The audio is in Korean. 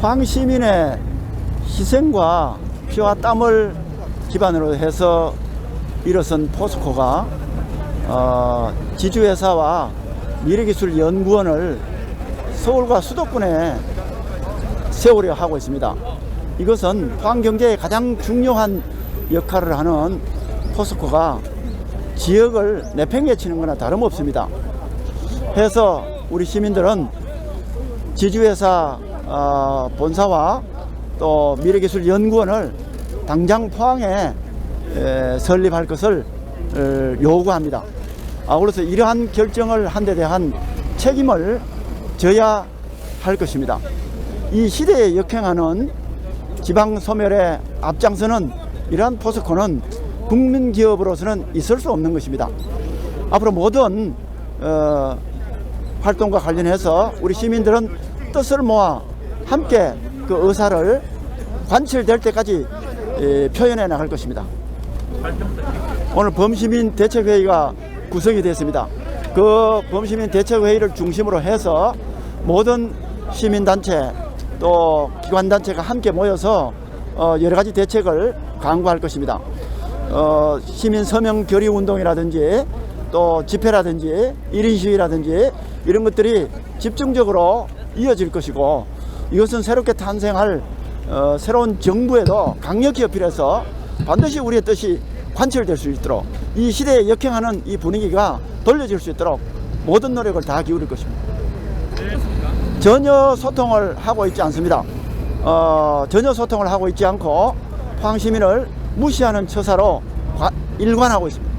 포항 시민의 희생과 피와 땀을 기반으로 해서 일어선 포스코가 어, 지주회사와 미래기술연구원을 서울과 수도권에 세우려 하고 있습니다. 이것은 포항 경제에 가장 중요한 역할을 하는 포스코가 지역을 내팽개치는 거나 다름없습니다. 해서 우리 시민들은 지주회사 어, 본사와 또 미래기술연구원을 당장 포항에 에, 설립할 것을 에, 요구합니다. 아울러서 이러한 결정을 한 데 대한 책임을 져야 할 것입니다. 이 시대에 역행하는 지방 소멸에 앞장서는 이러한 포스코는 국민 기업으로서는 있을 수 없는 것입니다. 앞으로 모든 어, 활동과 관련해서 우리 시민들은 뜻을 모아 함께 그 의사를 관철될 때까지 에, 표현해 나갈 것입니다. 오늘 범시민 대책회의가 구성이 됐습니다. 그 범시민 대책회의를 중심으로 해서 모든 시민단체 또 기관단체가 함께 모여서 어, 여러 가지 대책을 강구할 것입니다. 어, 시민 서명 결의 운동이라든지 또 집회라든지 1인 시위라든지 이런 것들이 집중적으로 이어질 것이고 이것은 새롭게 탄생할 어, 새로운 정부에도 강력히 어필해서 반드시 우리의 뜻이 관철될 수 있도록 이 시대에 역행하는 이 분위기가 돌려질 수 있도록 모든 노력을 다 기울일 것입니다. 전혀 소통을 하고 있지 않습니다. 어, 전혀 소통을 하고 있지 않고 포항 시민을 무시하는 처사로 과- 일관하고 있습니다.